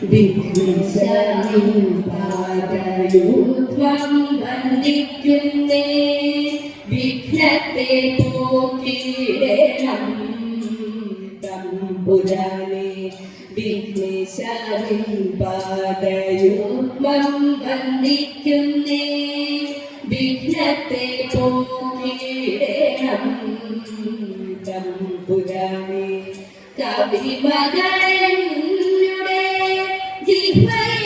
വിഘ്നശാലിൻ പാദയൂത്വം വന്ദിക്കുന്നേ വിഘ്നത്തെ പോക്കിടണം. തമ്പുരാനെ വിഘ്നശാലിൻ പാദയൂത്വം വന്ദിക്കുന്നേ വിഘ്നത്തെ പോക്കിടണം. തമ്പുരാനെ കവിമകളുടെ Keep playing.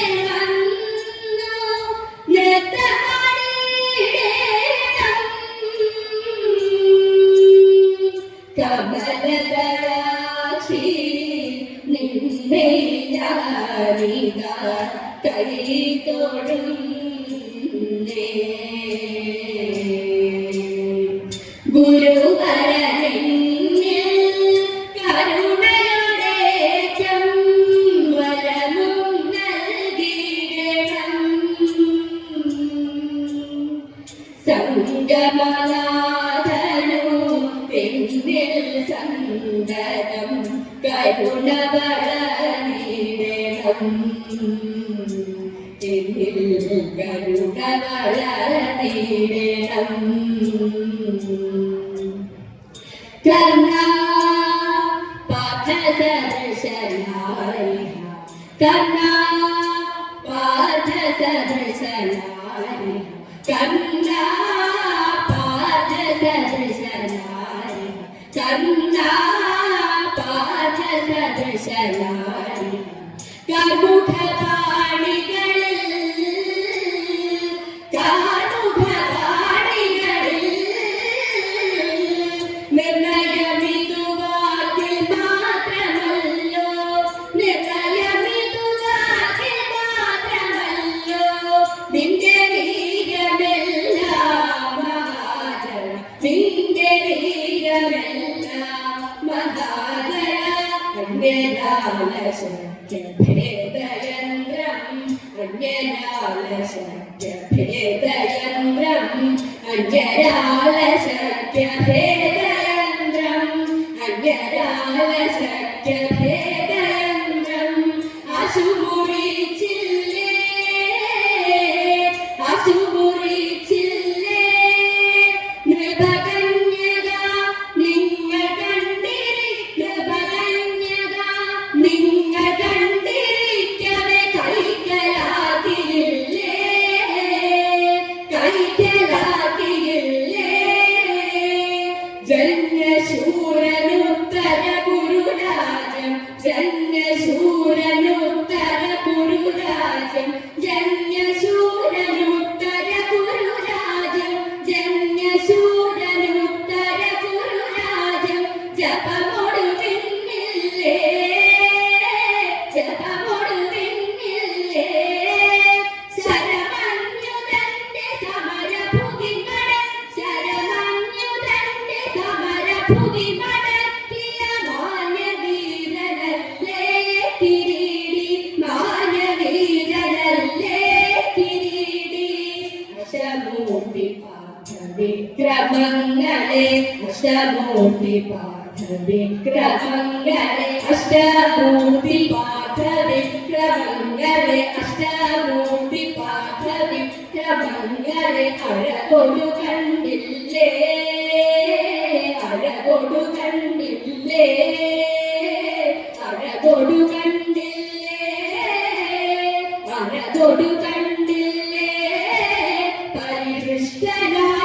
സംഗമനാഥനു പിന്നിൽ സന്തതം കരുണ വളർന്നിടണം എന്നിൽ കരുണ വളർന്നിടണം കർണാ പാഠസദർശനായ കർണാ ಗಂಡಾ ಪಾಚ ಸದಶಲಾರಿ ಗರ್ಭುಖ അന്യനാലശക്യഭേദയന്ത്രം അന്യനാലശക്യഭേദയന്ത്രം അന്യരാലശക്യഭേദയന്ത്രം അഷ്ടമൂർത്തി പാഠവിക്രമങ്ങളെ അഷ്ടമൂർത്തി പാഠവിക്രമങ്ങളെ അഷ്ടമൂർത്തി പാഠവിക്രമങ്ങളെ അഴകൊടു കണ്ടില്ലേ? അഴകൊടു കണ്ടില്ലേ? അഴകൊടു കണ്ടില്ലേ? അഴകൊടു കണ്ടില്ലേ? പരിഷ്ടനായി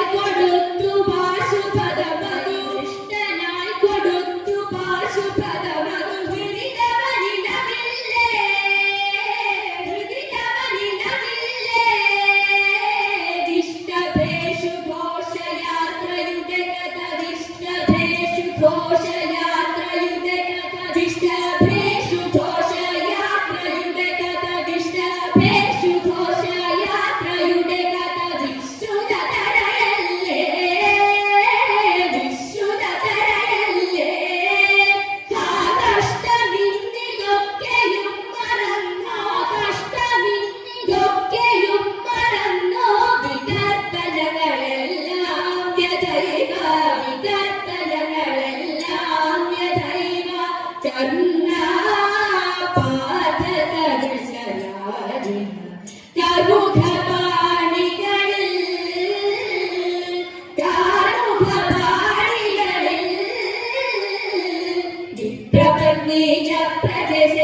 പ്രദേശ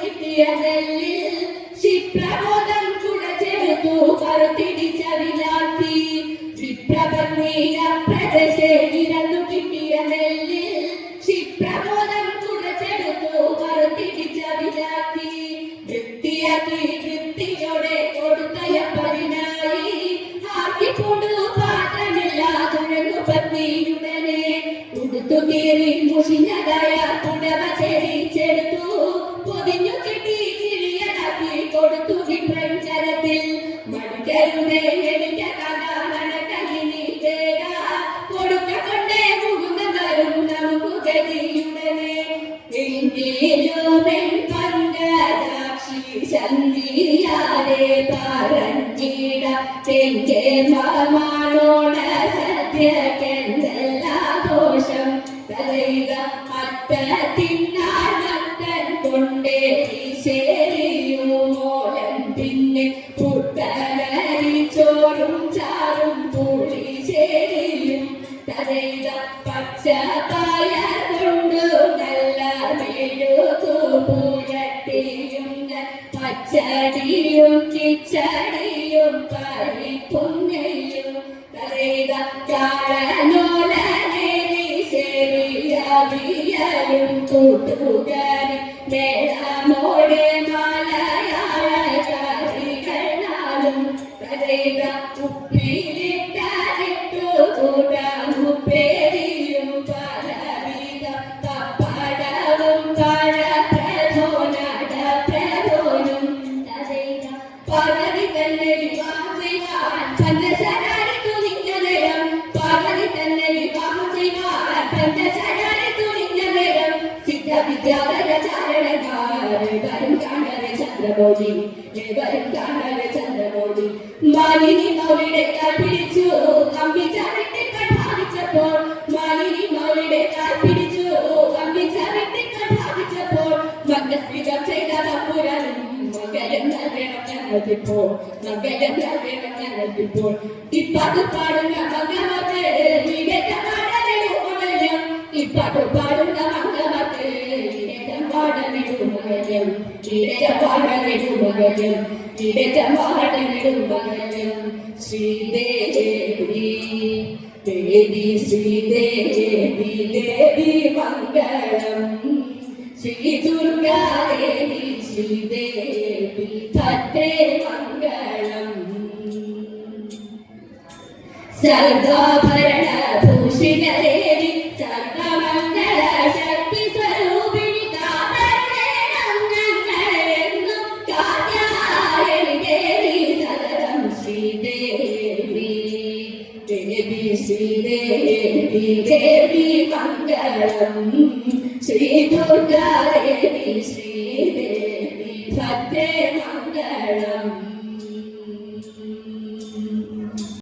കിട്ടിയത്. പറഞ്ഞിട തെങ്കെ മാമാണോണ സത്യക്കെന്തെല്ലാ ദോഷം? തലയുക അത്ത തിന്നാൻ മത്തൻ കൊണ്ടേ ശരിയുമോലൻ പിന്നെ പുത്തനരി ചോറും ചാറും പച്ചപ്പായ കൊണ്ടു നല്ല മെഴുകു പുരട്ടിയും പച്ചടിയും കിച്ചടിയും പരിപ്പും നെയ്യും തലയുക ചാടനോലനേരി ശരിയവിയലും കൂട്ടുകാരി മേളമോടെ മലയാള കറികളാലും തലയുക ഉപ്പിലിട്ടു ചന്ദ്രമോദി. ഏവരും കാണരെ ചന്ദ്രമോദി? മാലിനി മൗലിയുടെ കാൽ പിടിച്ചു. കമ്പി ചവിട്ടി ഭാവിച്ചപ്പോൾ മാലിനി മൗലിയുടെ കാൽ പിടിച്ചു. കമ്പി ചവിട്ടി ഭാവിച്ചപ്പോൾ മംഗസ്മിതം ചെയ്ത തമ്പുരാനും മകരം നൽകണം ഞങ്ങൾക്കിപ്പോൾ മകരം നൽകണം ഞങ്ങൾക്കിപ്പോൾ ഇപ്പാട്ട് പാടുന്ന ഇപ്പാട്ട് പാടുന്ന ശ്രീദേവി ദേവി ശ്രീദേവി ദേവി മംഗളം ശ്രീ ദുർഗാദേവി ശ്രീദേവി തത്തേ മംഗളം സർവാഭരണ ശ്രീദേവി ദേവി മംഗളം. ശ്രീ ദുർഗാദേവി ശ്രീദേവി ഭദ്രേ